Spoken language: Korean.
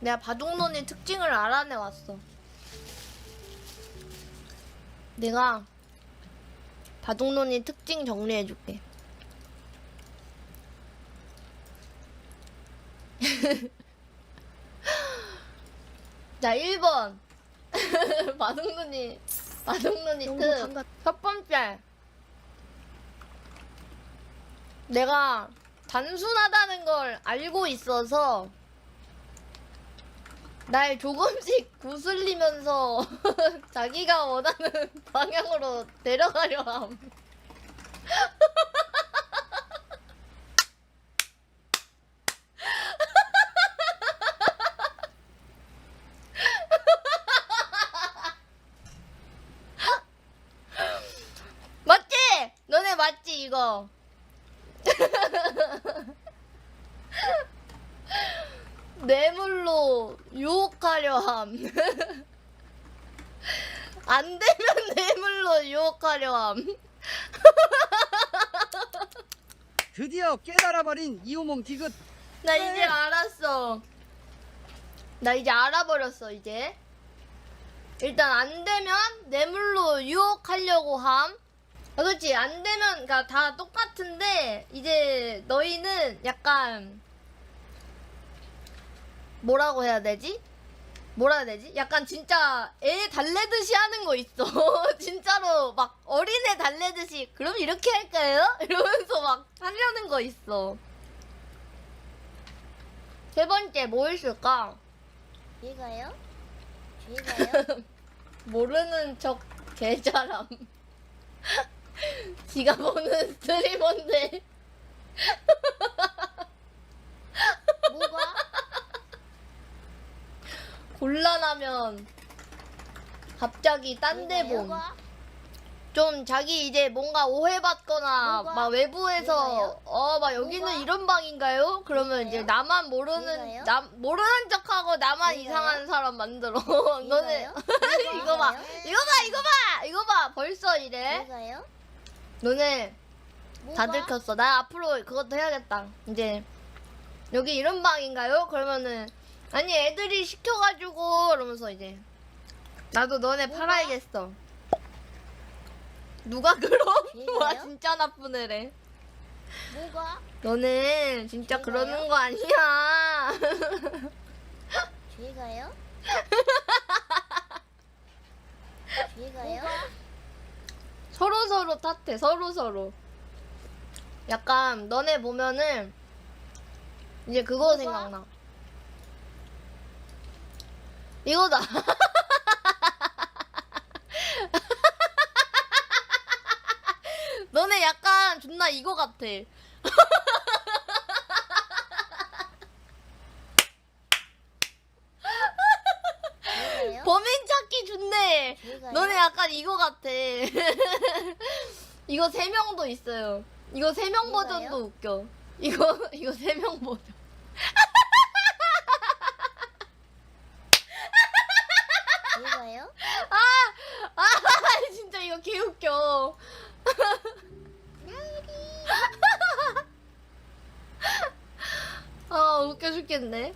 내가 바둑론의 특징을 알아내 왔어. 내가 바둑론의 특징 정리해줄게. 자, 1번. 바둑론이, 바둑론이 너무 특. 첫 번째. 내가 단순하다는 걸 알고 있어서 날 조금씩 구슬리면서 자기가 원하는 방향으로 데려가려 함. 맞지? 너네 맞지 이거? 뇌물로 유혹하려 함. 안 되면 뇌물로 유혹하려 함. 드디어 깨달아버린 이호몽 디귿 나 이제 알았어. 나 이제 알아버렸어, 이제. 일단 안 되면 뇌물로 유혹하려고 함. 아, 그렇지. 안 되면, 그니까 다 똑같은데, 이제 너희는 약간, 뭐라고 해야 되지? 뭐라 해야 되지? 약간 진짜 애 달래듯이 하는 거 있어. 진짜로 막 어린애 달래듯이, 그럼 이렇게 할까요? 이러면서 막 하려는 거 있어. 세 번째 뭐 있을까? 얘가요? 얘가요? 모르는 척 개잘함. 지가 보는 스트리머인데 뭐가? 곤란하면 갑자기 딴 데 봄. 좀 자기 이제 뭔가 오해받거나 뭐가? 막 외부에서? 어 막 여기는 뭐가? 이런 방인가요? 그러면 이제? 나만 모르는? 남 모르는 척하고 나만 얘가요? 이상한 사람 만들어. 너네 얘가요? 이거 봐. 얘가요? 이거 봐. 이거 봐. 이거 봐. 벌써 이래. 얘가요? 너네 다 뭐가? 들켰어. 나 앞으로 그것도 해야겠다. 이제 여기 이런 방인가요? 그러면은 아니 애들이 시켜가지고 그러면서 이제 나도 너네? 팔아야겠어. 누가 그럼? 와 진짜 나쁜 애래. 뭐가? 너네 진짜 얘가요? 그러는 거 아니야. 얘가요? 얘가요? 서로 서로 탓해. 서로 서로. 약간 너네 보면은 이제 그거? 생각나. 이거다. 너네 약간 존나 이거 같아. 범인 찾기 좋네. 너네 약간 이거 같아. 이거 세 명도 있어요. 이거 세 명? 버전도 웃겨. 이거 이거 세 명 버전. 얘가요? 아 진짜 이거 개 웃겨. 아 웃겨 죽겠네.